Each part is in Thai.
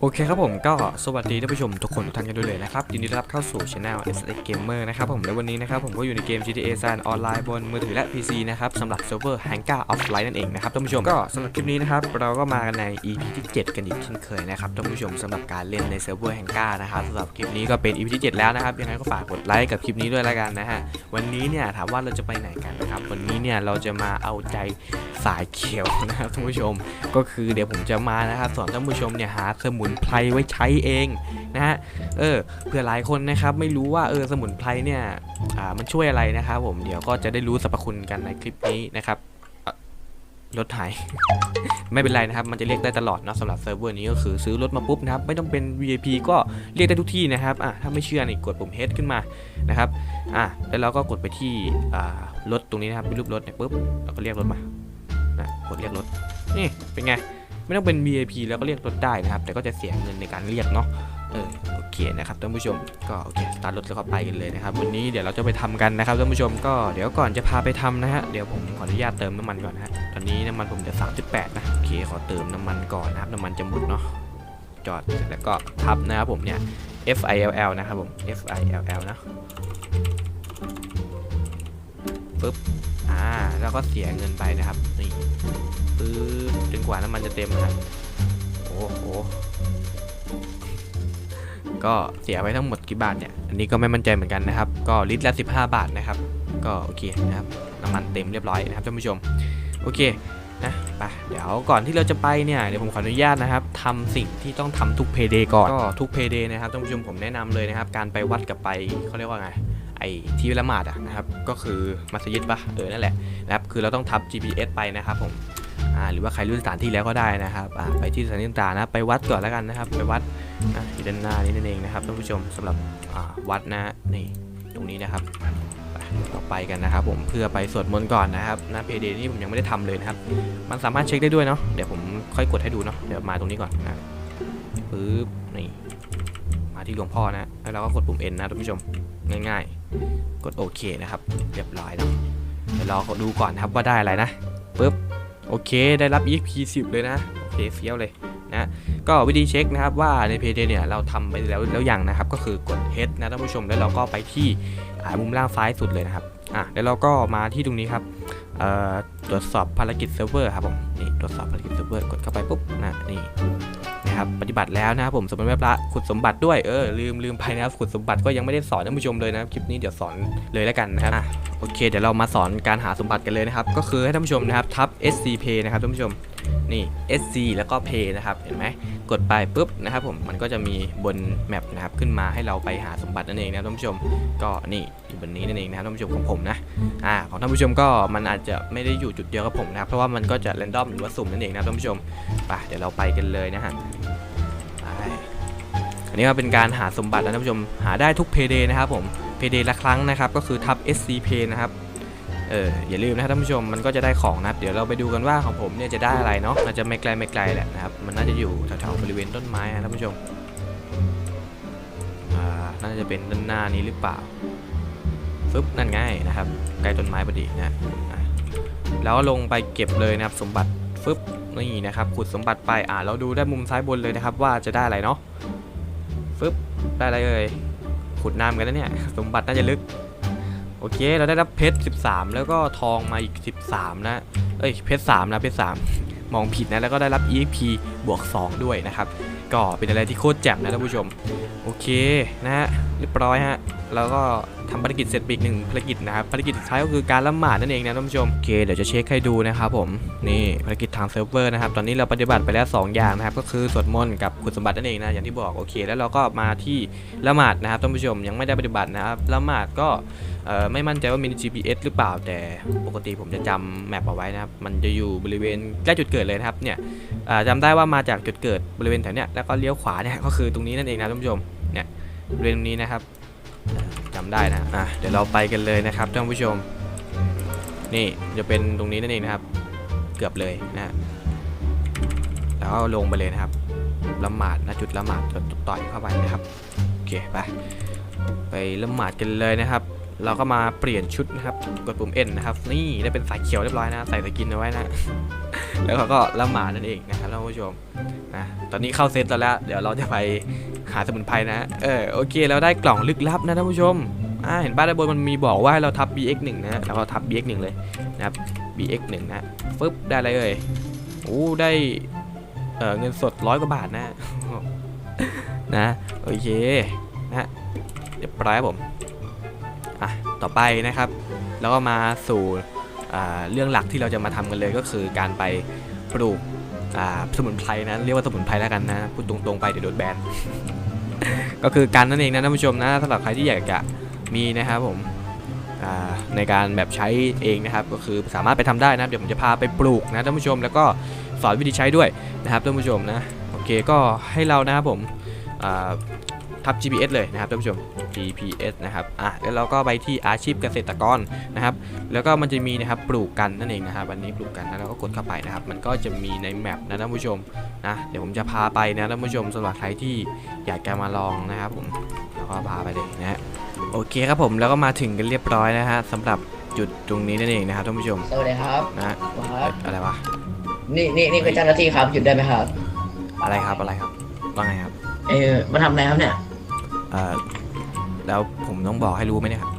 โอเคครับผมก็สวัสดีท่านผู้ชมทุกคนทุกท่านกันด้วยเลยนะครับ ยินดีต้อนรับเข้าสู่ช anel SX Gamer นะครับผมและวันนี้นะครับผมก็อยู่ในเกม GTA San ออนไลน์บนมือถือและ PC นะครับสำหรับเซิร์ฟเวอร์ Hangar Offline นั่นเองนะครับท่านผู้ชมก็สำหรับคลิปนี้นะครับเราก็มากันใน EP ที่ 7 กันอีกเช่นเคยนะครับท่านผู้ชมสำหรับการเล่นในเซิร์ฟเวอร์ Hangar นะครับสำหรับคลิปนี้ก็เป็น EP ที่ 7 แล้วนะครับยังไงก็ฝากกดไลค์กับคลิปนี้ด้วยล้วกันนะฮะวันนี้เนี่ยถามว่าเราจะไปไหนกันนะครับวันนี้เนี่ยเราจะมาเอาใจสายเขียวนะครับท่านผู้ชม ก็คือเดี๋ยวผมจะมานะครับสอนท่านผู้ชมเนี่ยหาสมุนไพรไว้ใช้เองนะฮะเออเผื่อหลายคนนะครับไม่รู้ว่าเออสมุนไพรเนี่ยอ่ามันช่วยอะไรนะครับผมเดี๋ยวก็จะได้รู้สรรพคุณกันในคลิปนี้นะครับรถหาย ไม่เป็นไรนะครับ มันจะเรียกได้ตลอดเนาะสำหรับเซิร์ฟเวอร์นี้ก็คือซื้อรถมาปุ๊บนะครับ ไม่ต้องเป็น VIP ก็เรียกได้ทุกที่นะครับอะถ้าไม่เชื่อนี่กดปุ่ม H ขึ้นมานะครับอะแล้วเราก็กดไปที่อ่ารถตรงนี้นะครับเป็นรูปรถเนี่ยปุ๊บเราก็เรียกรถมานะกดเรียกรถนี่เป็นไง ไม่ต้องเป็น VIP แล้วก็เรียกรถได้นะครับ แต่ก็จะเสียเงินในการเรียกเนาะเออโอเคนะครับท่านผู้ชมก็โอเคสตาร์ทรถแล้วก็ไปกันเลยนะครับวันนี้เดี๋ยวเราจะไปทำกันนะครับท่านผู้ชมก็เดี๋ยวก่อนจะพาไปทำนะฮะเดี๋ยวผมขออนุญาตเติมน้ำมันก่อนนะฮะตอนนี้น้ำมันผมจะ38นะโอเคขอเติมน้ำมันก่อนนะครับน้ำมันจะหมดเนาะจอดแล้วก็ทับนะครับผมเนี่ย F I L L นะครับผม F I L L นะปึ๊บอ่าแล้วก็เสียเงินไปนะครับนี่ ปึ๊บจนกว่าน้ำมันจะเต็มนะครับโอ้โหก็เสียไปทั้งหมดกี่บาทเนี่ย อันนี้ก็ไม่มั่นใจเหมือนกันนะครับ ก็ลิตรละ 15 บาทนะครับ ก็โอเคนะครับ น้ำมันเต็มเรียบร้อยนะครับท่านผู้ชม โอเคนะไปเดี๋ยวก่อนที่เราจะไปเนี่ย เดี๋ยวผมขออนุญาตนะครับทำสิ่งที่ต้องทำทุกเพย์เดย์ก่อน ก็ทุกเพย์เดย์นะครับท่านผู้ชมผมแนะนำเลยนะครับ การไปวัดกับไปเขาเรียกว่าไง ไอ้ที่ละหมาดอะนะครับ ก็คือมัสยิดปะเออ นั่นแหละนะครับ คือเราต้องทับ GPS ไปนะครับผม อ่าหรือว่าใครรู้สถานที่แล้วก็ได้นะครับอ่าไปที่สถานที่ต่างๆนะไปวัดก่อนแล้วกันนะครับ ไปวัดอะอยู่ด้านหน้านี้นั่นเองนะครับท่านผู้ชมสำหรับอ่าวัดนะนี่ตรงนี้นะครับไปเราไปกันนะครับ ผมเพื่อไปสวดมนต์ก่อนนะครับน้าเพเดนี่ผมยังไม่ได้ทำเลยนะครับ มันสามารถเช็คได้ด้วยเนาะเดี๋ยวผมค่อยกดให้ดูเนาะเดี๋ยวมาตรงนี้ก่อนนะปึ๊บนี่มาที่หลวงพ่อนะแล้วเราก็กดปุ่ม N นะท่านผู้ชมง่าย ๆ กดโอเคนะครับ เรียบร้อยเนาะเดี๋ยวเราดูก่อนนะครับว่าได้อะไรนะปึ๊บ โอเค ได้รับ EP 10 เลยนะ โอเคเฟี้ยวเลยนะ ก็วิธีเช็คนะครับว่าในเพจเนี่ยเราทำไปแล้วแล้วอย่างนะครับ ก็คือกด Head นะท่านผู้ชม แล้วเราก็ไปที่อ่ามุมล่างซ้ายสุดเลยนะครับ อะ แล้วเราก็มาที่ตรงนี้ครับเอ่อตรวจสอบภารกิจเซิร์ฟเวอร์ครับผม นี่ตรวจสอบภารกิจเซิร์ฟเวอร์ กดเข้าไปปุ๊บนะ นี่นะครับปฏิบัติแล้วนะครับผมสมบัติแม่พระขุดสมบัติด้วย เออลืมลืมไปนะครับขุดสมบัติก็ยังไม่ได้สอนท่านผู้ชมเลยนะครับคลิปนี้เดี๋ยวสอนเลยแล้วกันนะครับอะโอเค เดี๋ยวเรามาสอนการหาสมบัติกันเลยนะครับ ก็คือให้ท่านผู้ชมนะครับทับ SCP นะครับท่านผู้ชมนี่ SC แล้วก็ Pay นะครับเห็นไหมกดไปปุ๊บนะครับผมมันก็จะมีบนแมปนะครับขึ้นมาให้เราไปหาสมบัตินั่นเองนะท่านผู้ชมก็นี่อยู่บนนี้นั่นเองนะครับท่านผู้ชมของผมนะอ่าของท่านผู้ชมก็มันอาจจะไม่ได้อยู่จุดเดียวกับผมนะครับเพราะว่ามันก็จะ r รนดอมหรือว่าสุ่มนั่นเองนะท่านผู้ชมไปเดี๋ยวเราไปกันเลยนะฮะไปอันนี้ก็เป็นการหาสมบัตินะท่านผู้ชมหาได้ทุก Payday นะครับผม Payday ละครั้งนะครับ ก็คือทับ SCP นะครับเอออย่าลืมนะครับท่านผู้ชมมันก็จะได้ของนะครับ เดี๋ยวเราไปดูกันว่าของผมเนี่ยจะได้อะไรเนาะมันจะไม่ไกลไม่ไกลแหละนะครับ มันน่าจะอยู่แถวๆบริเวณต้นไม้นะท่านผู้ชมอ่าน่าจะเป็นด้านหน้านี้หรือเปล่าฟึบนั่นไงนะครับใกล้ต้นไม้พอดีนะแล้วลงไปเก็บเลยนะครับ สมบัติฟึบนี่นะครับขุดสมบัติไปอ่าเราดูได้มุมซ้ายบนเลยนะครับ ว่าจะได้อะไรเนาะฟึบได้อะไรเอ่ย ขุดน้ำกันแล้วเนี่ย สมบัติน่าจะลึก โอเค เราได้รับเพชร 13 แล้วก็ทองมาอีก 13 นะ เอ้ย เพชร 3 นะ เพชร 3 มองผิดนะ แล้วก็ได้รับ EXP บวก 2 ด้วยนะครับ ก็เป็นอะไรที่โคตรแจ่มนะท่านผู้ชม โอเค นะฮะ เรียบร้อยฮะ แล้วก็ ทำภารกิจเสร็จไปอีกหนึ่งภารกิจนะครับภารกิจสุดท้ายก็คือการละหมาดนั่นเองนะท่านผู้ชมโอเคเดี๋ยวจะเช็คให้ดูนะครับผมนี่ภารกิจทางเซิร์ฟเวอร์นะครับตอนนี้เราปฏิบัติไปแล้ว 2 อย่างนะครับก็คือสวดมนต์กับขุดสมบัตินั่นเองนะอย่างที่บอกโอเค แล้วเราก็มาที่ละหมาดนะครับท่านผู้ชมยังไม่ได้ปฏิบัตินะครับละหมาดก็ไม่มั่นใจว่ามี GPS หรือเปล่าแต่ปกติผมจะจำแมปเอาไว้นะครับมันจะอยู่บริเวณใกล้จุดเกิดเลยนะครับเนี่ยจำได้ว่ามาจากจุดเกิดบริเวณแถวเนี้ยแล้วก็เลี้ยวขวาเนี่ยก็คือตรงนี้นั่นเองนะท่านผู้ชมเนี่ยบริเวณตรงนี้นะครับ เอ่อจำได้นะอะเดี๋ยวเราไปกันเลยนะครับท่านผู้ชม นี่จะเป็นตรงนี้นั่นเองนะครับ เกือบเลยนะแล้วก็ลงไปเลยนะครับละหมาดนะจุดละหมาดก็ต่อยเข้าไปนะครับโอเคไปไปละหมาดกันเลยนะครับ เราก็มาเปลี่ยนชุดนะครับ กดปุ่ม N นะครับ นี่ได้เป็นสายเขียวเรียบร้อยนะใส่สกินเอาไว้นะ แล้วเขาก็ละหมาดนั่นเองนะครับท่านผู้ชมนะตอนนี้เข้าเซตแล้ว เดี๋ยวเราจะไป หาสมุนไพรนะ เออโอเคเราได้กล่องลึกลับนะท่านผู้ชม อ่าเห็นบ้านด้านบนมันมีบอกว่าให้เราทับ BX1 นะแล้วก็ทับ BX1 เลยนะครับ BX1 นะฟึบได้อะไรเอ่ยโอ้ได้เออเงินสดร้อยกว่าบาทนะ นะโอเคนะเดี๋ยวปล่อยผมอะต่อไปนะครับ แล้วก็มาสู่เรื่องหลักที่เราจะมาทำกันเลยก็คือการไปปลูก สมุนไพรนะเรียกว่าสมุนไพรแล้วกันนะพูดตรงๆไปเดี๋ยวโดนแบนก็คือการนั่นเองนะท่านผู้ชมนะสำหรับใครที่อยากจะมีนะครับผมในการแบบใช้เองนะครับ ก็คือสามารถไปทำได้นะเดี๋ยวผมจะพาไปปลูกนะท่านผู้ชมแล้วก็สอนวิธีใช้ด้วยนะครับท่านผู้ชมนะโอเคก็ให้เรานะครับผม อ่าทับ GPS เลยนะครับท่านผู้ชม GPS นะครับอะแล้วเราก็ไปที่อาชีพเกษตรกรนะครับ แล้วก็มันจะมีนะครับปลูกกันนั่นเองนะครับวันนี้ปลูกกันนะแล้วก็กดเข้าไปนะครับ มันก็จะมีในแมปนะท่านผู้ชมนะเดี๋ยวผมจะพาไปนะท่านผู้ชมสำหรับใครที่อยากจะมาลองนะครับผมแล้วก็พาไปเลยนะฮะโอเคครับผมแล้วก็มาถึงกันเรียบร้อยนะฮะสำหรับจุดตรงนี้นั่นเองนะครับท่านผู้ชมสวัสดีครับนะฮะคเอ้รับยอะไรวะนี่นี่นี่คือเจ้าหน้าที่ครับหยุดได้ไหมครับ อะไรครับอะไรครับว่าไงครับ เออมาทำอะไรครับเนี่ย เอ่อแล้วผมต้องบอกให้รู้ไหมเนี่ยครับ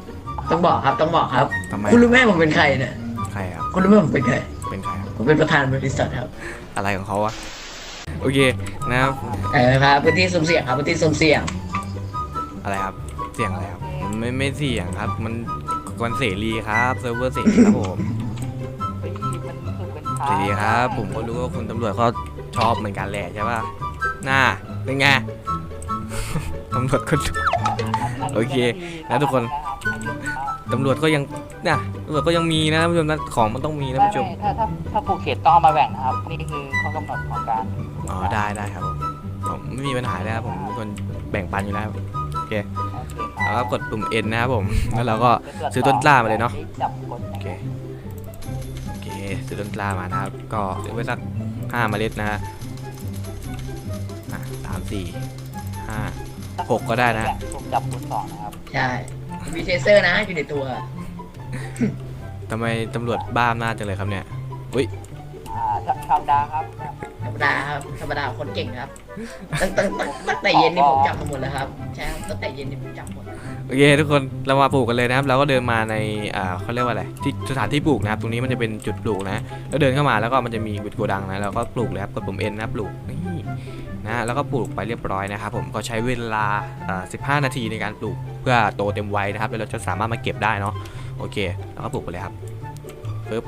ต้องบอกครับต้องบอกครับ ทำไมคุณรู้ไหมผมเป็นใครเนี่ยใครครับคุณรู้ไหมผมเป็นใคร เป็นใครครับผมเป็นประธานบริษัทครับอะไรของเขาวะโอเคนะครับเออครับพื้นที่สุ่มเสี่ยงครับพื้นที่สุ่มเสี่ยงอะไรครับ เสียงอะไรครับมันไม่ไม่เสียงครับ มันวันเสรีครับเซิร์ฟเวอร์เสรีครับผมเสรีครับ ผมก็รู้ว่าคุณตำรวจเขาชอบเหมือนกันแหละใช่ป่ะน่าเป็นไง ตำรวจคนโอเคนะทุกคนตำรวจก็ยังนะตำรวจก็ยังมีนะท่านผู้ชมนะของมันต้องมีนะท่านผู้ชมถ้าถ้าถ้าภูเก็ตต้องเอามาแบ่งนะครับ นี่คือข้อกำหนดของการอ๋อได้ได้ครับผมผมไม่มีปัญหาเลยครับผมเป็นคนแบ่งปันอยู่แล้วโอเคคแล้วรัก็บกดปุ่ม N นะครับผมแล้วเราก็ซื้อต้นกล้ามาเลยเนอะจับกดโอเคโอเคซื้อต้นกล้ามานะครับ ก็ซื้อไว้สักห้าเมล็ดนะฮะอะสามสี่ห้า หกก็ได้นะ ผมจับคูณสองนะครับใช่มีเทเซอร์นะอยู่ในตัว ทำไมตำรวจบ้าอำนาจจังเลยครับเนี่ยอ่าธรรมดาครับธรรมดาครับธรรมดาคนเก่งครับตั้งตั้งตั้งตั้งแต่เย็นนี่ผมจับมาหมดแล้วครับใช่ครับตั้งแต่เย็นนี่ผมจับหมดโอเคทุกคนเรามาปลูกกันเลยนะครับ เราก็เดินมาในอ่าเขาเรียกว่าอะไรที่สถานที่ปลูกนะครับ ตรงนี้มันจะเป็นจุดปลูกนะ แล้วเดินเข้ามาแล้วก็มันจะมีโกดังนะเราก็ปลูกเลยครับกดปุ่ม N นะปลูกนี่ นะแล้วก็ปลูกไปเรียบร้อยนะครับผมก็ใช้เวลา 15 นาทีในการปลูกเพื่อโตเต็มวัยนะครับแล้วเราจะสามารถมาเก็บได้เนาะโอเคแล้วก็ปลูกไปเลยครับปึ๊บ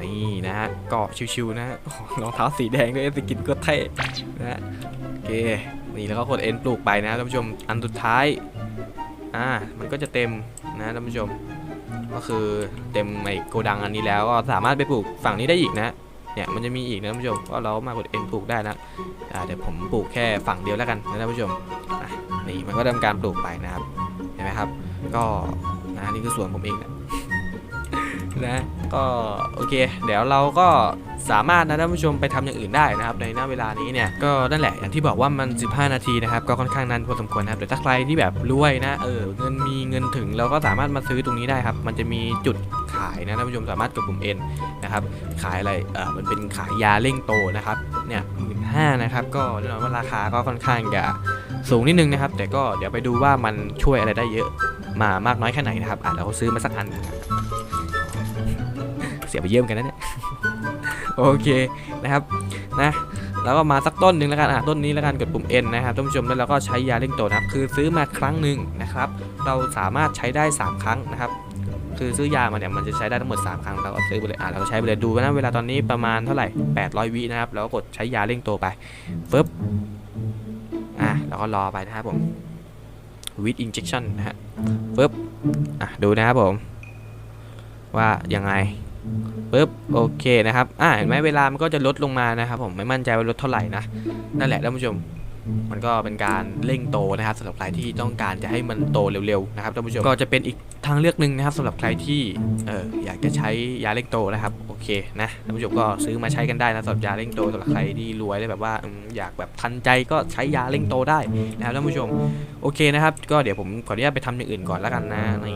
นี่นะฮะก็ชิวๆนะรองเท้าสีแดงด้วยสกินก็เท่นะโอเคนี่แล้วก็กด N ปลูกไปนะท่านผู้ชมอันสุดท้ายอ่ามันก็จะเต็มนะท่านผู้ชม ก็คือเต็มไอ้โกดังอันนี้แล้วก็สามารถไปปลูกฝั่งนี้ได้อีกนะ เนี่ยมันจะมีอีกนะท่านผู้ชมก็เรามากด N ปลูกได้นะอ่าเดี๋ยวผมปลูกแค่ฝั่งเดียวแล้วกันนะท่านผู้ชมอะนี่มันก็ทำการปลูกไปนะครับเห็นไหมครับ ก็นะนี่คือสวนผมเองนะนะก็โอเค เดี๋ยวเราก็สามารถนะท่านผู้ชมไปทำอย่างอื่นได้นะครับ ในหน้าเวลานี้เนี่ยก็นั่นแหละอย่างที่บอกว่ามัน 15 นาทีนะครับก็ค่อนข้างนานพอสมควรนะครับแต่ถ้าใครที่แบบรวยนะเออเงินมีเงินถึงเราก็สามารถมาซื้อตรงนี้ได้ครับ มันจะมีจุดายนะท่านผู้ชมสามารถกดปุ่ม N นะครับขายอะไรเออมันเป็นขายยาเร่งโตนะครับเนี่ยหมื่นห้านะครับก็แน่นอนว่าราคาก็ค่อนข้างจะสูงนิดนึงนะครับ แต่ก็เดี๋ยวไปดูว่ามันช่วยอะไรได้เยอะมามากน้อยแค่ไหนนะครับอะเราก็ซื้อมาสักอันหนึ่งเสียไปเยี่ยมกันนะเนี่ยโอเคนะครับนะแล้วก็มาสักต้นหนึ่งแล้วกันอะต้นนี้แล้วกันกดปุ่ม N นะครับท่านผู้ชมแล้วเราก็ใช้ยาเร่งโตนะครับ คือซื้อมาครั้งหนึ่งนะครับ เราสามารถใช้ได้ 3 ครั้งนะครับ คือซื้อยามาเนี่ยมันจะใช้ได้ทั้งหมด 3 ครั้งเราก็ซื้อไปเลยอะเราก็ใช้ไปเลยดูนะเวลาตอนนี้ประมาณเท่าไหร่ 800 วินะครับเราก็กดใช้ยาเร่งโตไปฟึบอะเราก็รอไปนะครับผม with injection นะฮะฟึบอะดูนะครับผม ว่ายังไงปึ๊บโอเคนะครับอ่าเห็นไหมเวลามันก็จะลดลงมานะครับผมไม่มั่นใจว่าลดเท่าไหร่นะนั่นแหละท่านผู้ชม มันก็เป็นการเร่งโตนะครับสำหรับใครที่ต้องการจะให้มันโตเร็วๆนะครับท่านผู้ชมก็จะเป็นอีกทางเลือกหนึ่งนะครับสำหรับใครที่เอออยากจะใช้ยาเร่งโตนะครับโอเคนะท่านผู้ชมก็ซื้อมาใช้กันได้นะสำหรับยาเร่งโตสำหรับใครที่รวยได้วแบบว่าอยากแบบทันใจก็ใช้ยาเร่งโตได้นะครับท่านผู้ชมโอเคนะครับ ก็เดี๋ยวผมขออนุญาตไปทำอย่างอื่นก่อนแล้วกันนะใน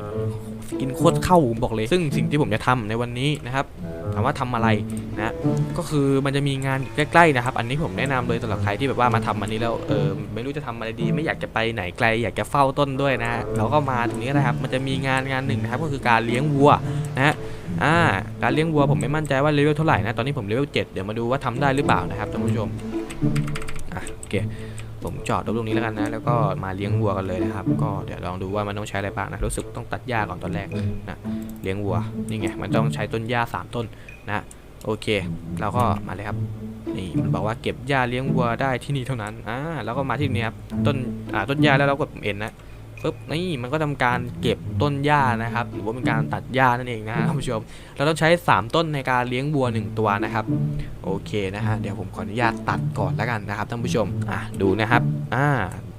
กินโคตรเข้าผมบอกเลย ซึ่งสิ่งที่ผมจะทำในวันนี้นะครับ ถามว่าทำอะไรนะก็คือมันจะมีงานใกล้ๆนะครับ อันนี้ผมแนะนำเลยสำหรับใครที่แบบว่ามาทำอันนี้แล้วเออไม่รู้จะทำอะไรดีไม่อยากจะไปไหนไกล อยากจะเฝ้าต้นด้วยนะเราก็มาตรงนี้นะครับ มันจะมีงานงานหนึ่งนะครับ ก็คือการเลี้ยงวัวนะอ่าการเลี้ยงวัวผมไม่มั่นใจว่าเลเวลเท่าไหร่นะตอนนี้ผมเลเวล7เดี๋ยวมาดูว่าทำได้หรือเปล่านะครับท่านผู้ชมอะโอเค ผมจอดรถตรงนี้แล้วกันนะ แล้วก็มาเลี้ยงวัวกันเลยนะครับ ก็เดี๋ยวลองดูว่ามันต้องใช้อะไรบ้างนะ รู้สึกต้องตัดหญ้าก่อนตอนแรกนะ เลี้ยงวัว นี่ไง มันต้องใช้ต้นหญ้าสามต้นนะ โอเค เราก็มาเลยครับ นี่มันบอกว่าเก็บหญ้าเลี้ยงวัวได้ที่นี่เท่านั้น อ่า แล้วก็มาที่นี่ครับ ต้น อ่า ต้นหญ้าแล้วเรากดปุ่มเอ็นนะ ปึ๊บนี่มันก็ทำการเก็บต้นหญ้านะครับ หรือว่าเป็นการตัดหญ้านั่นเองนะท่านผู้ชม เราต้องใช้ 3 ต้นในการเลี้ยงวัว 1 ตัวนะครับโอเคนะฮะเดี๋ยวผมขออนุญาตตัดก่อนแล้วกันนะครับท่านผู้ชมอะดูนะครับอ่า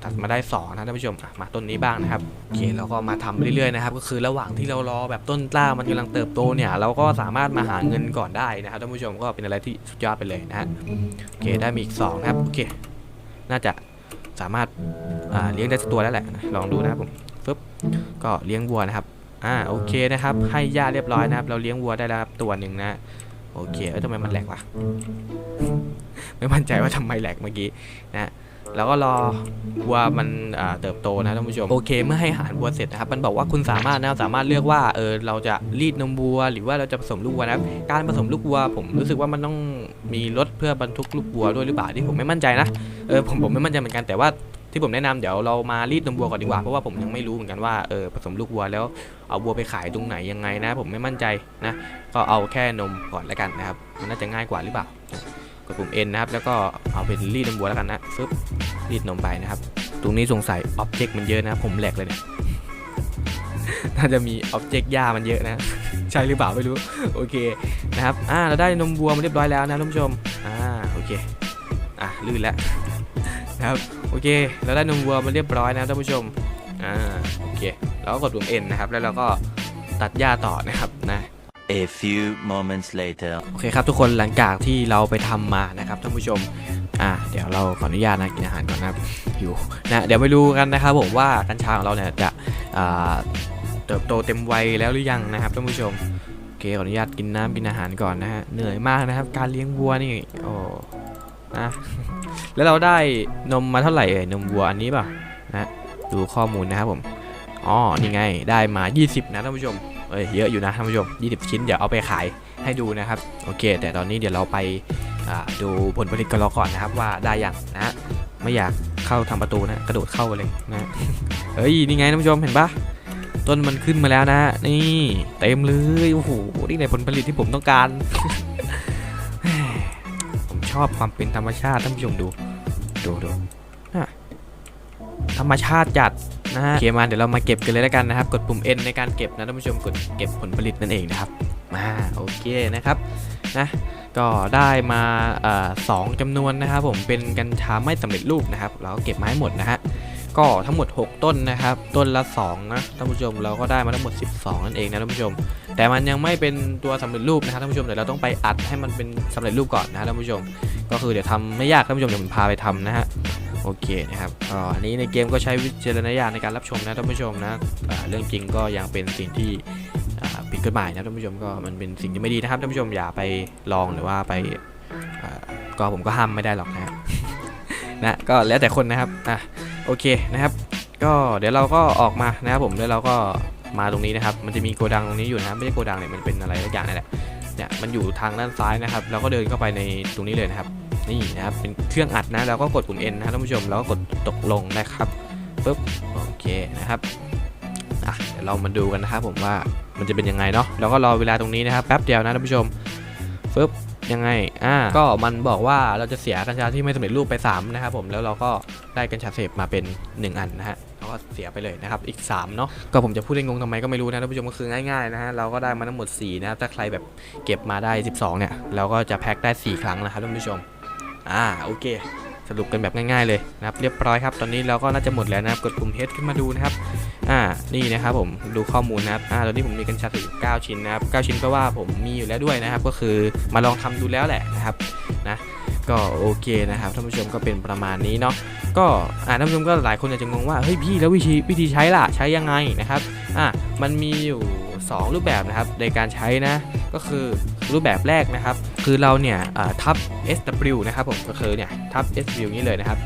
ตัดมาได้2นะท่านผู้ชมอะมาต้นนี้บ้างนะครับโอเคเราก็มาทำไปเรื่อยๆนะครับก็คือระหว่างที่เรารอแบบต้นกล้ามันกำลังเติบโตเนี่ยเราก็สามารถมาหาเงินก่อนได้นะครับท่านผู้ชมก็เป็นอะไรที่สุดยอดไปเลยนะฮะโอเคได้มีอีกสองนะครับโอเค น่าจะ สามารถาเลี้ยงได้สักตัวแล้วแหละลองดูนะครับผมฟึบก็เลี้ยงวัวนะครับอ่าโอเคนะครับ ให้หญ้าเรียบร้อยนะครับ เราเลี้ยงวัวได้แล้วครับตัวหนึ่งนะโอเคเอ้ยทำไมมันแหลกวะไม่มั่นใจว่าทำไมแหลกเมื่อกี้นะแล้วก็รอวัวมันเติบโตนะท่านผู้ชมโอเค เมื่อให้อาหารวัวเสร็จนะครับ มันบอกว่าคุณสามารถนะสามารถเลือกว่าเออเราจะรีดนมวัว หรือว่าเราจะผสมลูกวัวนะครับการผสมลูกวัวผมรู้สึกว่ามันต้อง มีรถเพื่อบรรทุกลูกวัวด้วยหรือเปล่าที่ผมไม่มั่นใจนะเออผมผมไม่มั่นใจเหมือนกันแต่ว่าที่ผมแนะนำเดี๋ยวเรามารีดนมวัวก่อนดีกว่าเพราะว่าผมยังไม่รู้เหมือนกันว่าเออผสมลูกวัวแล้วเอาวัวไปขายตรงไหนยังไงนะ ผมไม่มั่นใจนะ ก็เอาแค่นมก่อนแล้วกันนะครับ มันน่าจะง่ายกว่าหรือเปล่ากดปุ่ม N นะครับแล้วก็เอาเป็นรีดนมวัวแล้วกันนะฟึบรีดนมไปนะครับ ตรงนี้สงสัยอ็อบเจกต์มันเยอะนะครับผมแหลกเลยเนี่ยน่าจะมีอ็อบเจกต์ย่ามันเยอะนะ ใช่หรือเปล่าไม่รู้ โอเคนะครับ อ่า เราได้นมวัวมาเรียบร้อยแล้วนะท่านผู้ชม อ่า โอเค อะลื่นแล้วนะครับ โอเค เราได้นมวัวมาเรียบร้อยนะท่านผู้ชม อ่า โอเคแล้วก็กดปุ่ม N นะครับ แล้วเราก็ตัดหญ้าต่อนะครับนะ A few moments later. โอเคครับทุกคนหลังจากที่เราไปทำมานะครับท่านผู้ชม อ่า เดี๋ยวเราขออนุญาตนะกินอาหารก่อนนะครับหิวนะ เดี๋ยวไปดูกันนะครับผมว่ากัญชาของเราเนี่ยจะอ่า เติบโตเต็มวัยแล้วหรือยังนะครับท่านผู้ชมโอเคขออนุญาตกินน้ำกินอาหารก่อนนะฮะเหนื่อยมากนะครับ การเลี้ยงวัวนี่โอ้นะแล้วเราได้นมมาเท่าไหร่เอ่ยนมวัวอันนี้ป่ะนะดูข้อมูลนะครับผมอ๋อนี่ไงได้มา 20 นะท่านผู้ชมเอ้ยเยอะอยู่นะท่านผู้ชม 20 ชิ้นเดี๋ยวเอาไปขายให้ดูนะครับโอเค แต่ตอนนี้เดี๋ยวเราไปดูผลผลิตกันเราก่อนนะครับว่าได้ยังนะฮะไม่อยากเข้าทาประตูนะกระโดดเข้าเลยนะเฮ้ยนี่ไงท่านผู้ชมเห็นปะ ต้นมันขึ้นมาแล้วนะ นี่เต็มเลยโอ้โหนี่ในผลผลิตที่ผมต้องการ ผมชอบความเป็นธรรมชาติท่านผู้ชมดูดูดูธรรมชาติจัดนะฮะโอเคมาเดี๋ยวเรามาเก็บกันเลยแล้วกันนะครับ กดปุ่ม N ในการเก็บนะท่านผู้ชมกดเก็บผลผลิตนั่นเองนะครับมาโอเคนะครับนะก็ได้มาสองจำนวนนะครับผมเป็นกัญชาไม่สำเร็จรูปนะครับ เราก็เก็บไม้หมดนะฮะ ก็ทั้งหมด 6 ต้นนะครับ ต้นละ2นะท่านผู้ชมเราก็ได้มาทั้งหมด 12 นั่นเองนะท่านผู้ชม แต่มันยังไม่เป็นตัวสำเร็จรูปนะครับท่านผู้ชมเดี๋ยวเราต้องไปอัดให้มันเป็นสำเร็จรูปก่อนนะท่านผู้ชม ก็คือเดี๋ยวทำไม่ยากท่านผู้ชมเดี๋ยวผมพาไปทำนะฮะโอเคนะครับก็อันนี้ในเกมก็ใช้วิจารณญาณในการรับชมนะท่านผู้ชมนะเรื่องจริงก็ยังเป็นสิ่งที่ผิดกฎหมายนะท่านผู้ชมก็มันเป็นสิ่งที่ไม่ดีนะครับท่านผู้ชมอย่าไปลองหรือว่าไปก็ผมก็ห้ามไม่ได้หรอกนะฮะนะก็แล้วแต่คนนะครับอะ โอเคนะครับ ก็เดี๋ยวเราก็ออกมานะครับผมแล้วเราก็มาตรงนี้นะครับ มันจะมีโกดังตรงนี้อยู่นะไม่ใช่โกดังเนี่ยมันเป็นอะไรสักอย่างนี่แหละเนี่ยมันอยู่ทางด้านซ้ายนะครับ เราก็เดินเข้าไปในตรงนี้เลยนะครับ นี่นะครับเป็นเครื่องอัดนะเราก็กดปุ่ม N นะท่านผู้ชมแล้วก็กดตกลงนะครับปุ๊บโอเคนะครับอะเดี๋ยวเรามาดูกันนะครับผมว่ามันจะเป็นยังไงเนาะแล้วก็รอเวลาตรงนี้นะครับแป๊บเดียวนะท่านผู้ชมฟึบ ยังไง อ่า ก็มันบอกว่าเราจะเสียกัญชาที่ไม่สำเร็จรูปไป3นะครับผมแล้วเราก็ได้กัญชาเสพมาเป็น 1 อันนะฮะเราก็เสียไปเลยนะครับ อีก3เนาะก็ผมจะพูดงงทำไมก็ไม่รู้นะท่านผู้ชมก็คือง่ายๆนะฮะเราก็ได้มาทั้งหมด4นะครับถ้าใครแบบเก็บมาได้ 12เนี่ยเราก็จะแพ็คได้ 4 ครั้งนะครับท่านผู้ชมอ่าโอเค สรุปกันแบบง่ายๆเลยนะครับเรียบร้อยครับ ตอนนี้เราก็น่าจะหมดแล้วนะครับกดปุ่ม H ขึ้นมาดูนะครับอ่านี่นะครับผมดูข้อมูลนะครับอ่าตอนนี้ผมมีกัญชาถึง9ชิ้นนะครับ9ชิ้นเพราะว่าผมมีอยู่แล้วด้วยนะครับ ก็คือมาลองทำดูแล้วแหละนะครับนะก็โอเคนะครับท่านผู้ชมก็เป็นประมาณนี้เนาะก็อ่าท่านผู้ชมก็หลายคนอาจจะงงว่าเฮ้ยพี่แล้ววิธีวิธีใช้ล่ะใช้ยังไงนะครับอ่ามันมีอยู่ 2 รูปแบบนะครับในการใช้นะก็คือรูปแบบแรกนะครับ คือเราเนี่ยทับ SW นะครับผมก็คือเนี่ยทับ SW นี้เลยนะครับ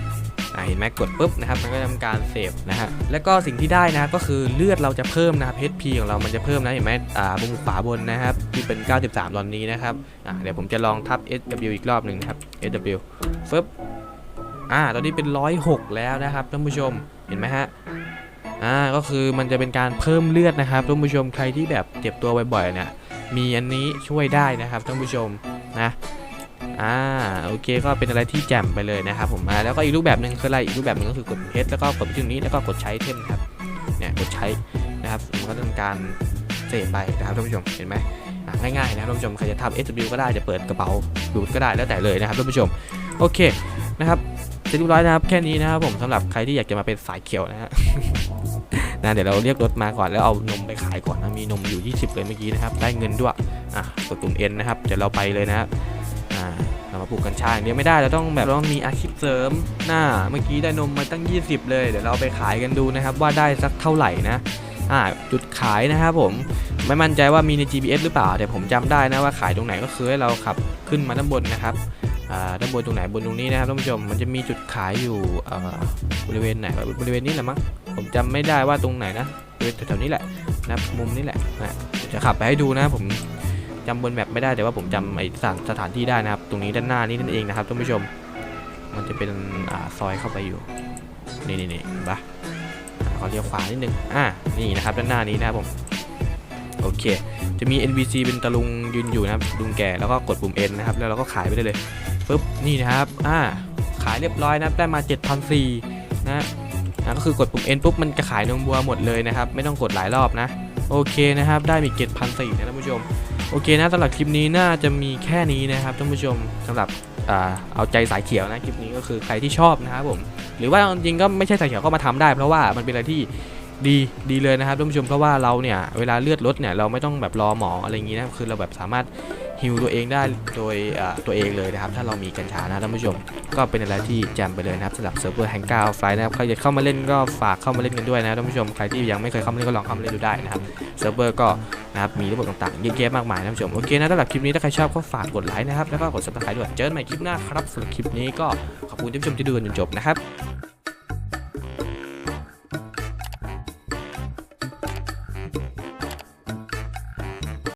เห็นไหมกดปุ๊บนะครับมันก็ทำการเสพนะฮะแล้วก็สิ่งที่ได้นะก็คือเลือดเราจะเพิ่มนะครับ HP ของเรามันจะเพิ่มนะเห็นไหมอ่ามุมขวาบนนะครับที่เป็น 93 ตอนนี้นะครับอ่าเดี๋ยวผมจะลองทับ SW อีกรอบหนึ่งนะครับ SW ฟึบอ่าตอนนี้เป็น 106 แล้วนะครับท่านผู้ชมเห็นไหมฮะอ่าก็คือมันจะเป็นการเพิ่มเลือดนะครับท่านผู้ชมใครที่แบบเจ็บตัวบ่อยๆเนี่ย มีอันนี้ช่วยได้นะครับท่านผู้ชมนะอ่าโอเคก็เป็นอะไรที่แจ่มไปเลยนะครับผมอ่าแล้วก็อีกรูปแบบหนึ่งคืออะไรอีกรูปแบบหนึ่งก็คือกดเพชรแล้วก็กดไปที่ตรงนี้แล้วก็กดใช้เทมครับเนี่ยกดใช้นะครับมันก็ทำการเสพไปนะครับท่านผู้ชมเห็นไหมง่ายๆนะครับท่านผู้ชมใครจะทำ SW ก็ได้จะเปิดกระเป๋าดูดก็ได้แล้วแต่เลยนะครับท่านผู้ชมโอเคนะครับเสร็จเรียบร้อยนะครับแค่นี้นะครับผมสำหรับใครที่อยากจะมาเป็นสายเขียวนะฮะ นะเดี๋ยวเราเรียกรถมาก่อนแล้วเอานมไปขายก่อนนะมีนมอยู่ 20 เลยเมื่อกี้นะครับ ได้เงินด้วยอะกดปุ่ม N นนะครับเดี๋ยวเราไปเลยนะครับอ่าเรามาปลูกกัญชาอย่างเดียวไม่ได้เราต้องแบบต้องมีอาชีพเสริมหน้าเมื่อกี้ได้นมมาตั้ง 20 เลยเดี๋ยวเราไปขายกันดูนะครับว่าได้สักเท่าไหร่นะอ่าจุดขายนะครับผมไม่มั่นใจว่ามีใน GPS หรือเปล่าแต่ผมจำได้นะว่าขายตรงไหนก็คือให้เราขับขึ้นมาด้านบนนะครับอ่าด้านบนตรงไหนบนตรงนี้นะครับท่านผู้ชมมันจะมีจุดขายอยู่อ่อบริเวณไหนบริเวณนี้แหละมั้ง ผมจำไม่ได้ว่าตรงไหนนะอยู่แถวๆนี้แหละนะมุมนี้แหละนะจะขับไปให้ดูนะผมจำบนแมปไม่ได้แต่ว่าผมจำไอ้สถานสถานที่ได้นะครับ ตรงนี้ด้านหน้านี่นั่นเองนะครับท่านผู้ชม มันจะเป็นอ่าซอยเข้าไปอยู่นี่นี่นี่เห็นปะขอเลี้ยวขวานิดนึงอ่านี่นะครับด้านหน้านี้นะครับผมโอเค จะมี NPC เป็นตะลุงยืนอยู่นะครับลุงแก่แล้วก็กดปุ่ม N นะครับแล้วเราก็ขายไปได้เลยปุ๊บนี่นะครับอ่าขายเรียบร้อยนะครับได้มา7,004นะ นะก็คือกดปุ่ม N ปุ๊บมันจะขายนมบัวหมดเลยนะครับ ไม่ต้องกดหลายรอบนะ โอเคนะครับ ได้มีเกตพันสี่นะท่านผู้ชม โอเคนะสำหรับคลิปนี้น่าจะมีแค่นี้นะครับท่านผู้ชมสำหรับเอาใจสายเขียวนะคลิปนี้ก็คือใครที่ชอบนะครับผม หรือว่าจริงก็ไม่ใช่สายเขียวก็มาทำได้ เพราะว่ามันเป็นอะไรที่ดีดีเลยนะครับท่านผู้ชมเพราะว่าเราเนี่ยเวลาเลือดลดเนี่ยเราไม่ต้องแบบรอหมออะไรอย่างนี้นะคือเราแบบสามารถ ฮิวตัวเองได้โดยตัวเองเลยนะครับ ถ้าเรามีกัญชานะท่านผู้ชม ก็เป็นอะไรที่แจมไปเลยนะครับสำหรับเซิร์ฟเวอร์แฮงก้าไฟนะครับใครอยากเข้ามาเล่นก็ฝากเข้ามาเล่นกันด้วยนะท่านผู้ชมใครที่ยังไม่เคยเข้ามาเล่นก็ลองเข้ามาเล่นดูได้นะครับเซิร์ฟเวอร์ก็นะครับมีระบบต่างๆเยอะแยะมากมายนะท่านผู้ชมโอเคนะสำหรับคลิปนี้ถ้าใครชอบก็ฝากกดไลค์นะครับแล้วก็กดซับสไครต์ด้วยเจอกันใหม่คลิปหน้าครับสำหรับคลิปนี้ก็ขอบคุณท่านผู้ชมที่ดูจนจบนะครับ